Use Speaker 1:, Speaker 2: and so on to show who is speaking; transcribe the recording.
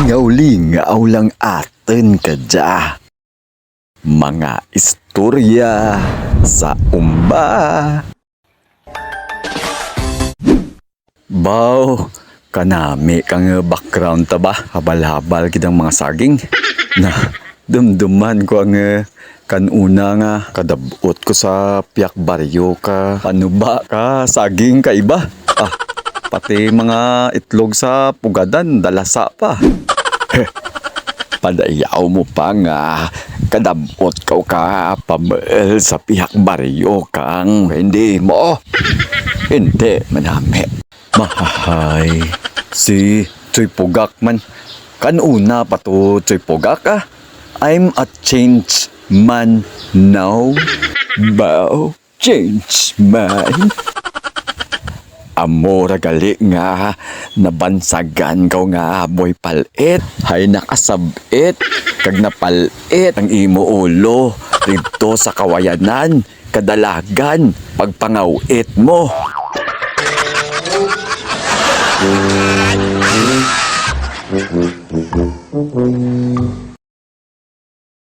Speaker 1: Lingaw-lingaw lang atin kadya. Mga istorya sa umba. Baw, kanami kang background ta ba? Habal-habal kitang mga saging. Na, dumduman ko ang eh, kanuna nga kadabot ko sa piyak baryo ka. Ano ba ka? Saging ka iba? Pati mga itlog sa pugadan, dalasa pa. Padayaw mo pa nga, kadabot ka ka pabel sa pihak baryo kang hindi mo. Hindi, manami. Mahahay. Si Choy Pugak man. Kanuna pa to Choy Pugak ah. I'm a change man now. Bow, change man amora gali nga nabansagan ka nga boy palit. Hay nakasabit. Kag napalit ang imo ulo. Dito sa kawayanan kadalagan pagpangawit mo. Mm-hmm.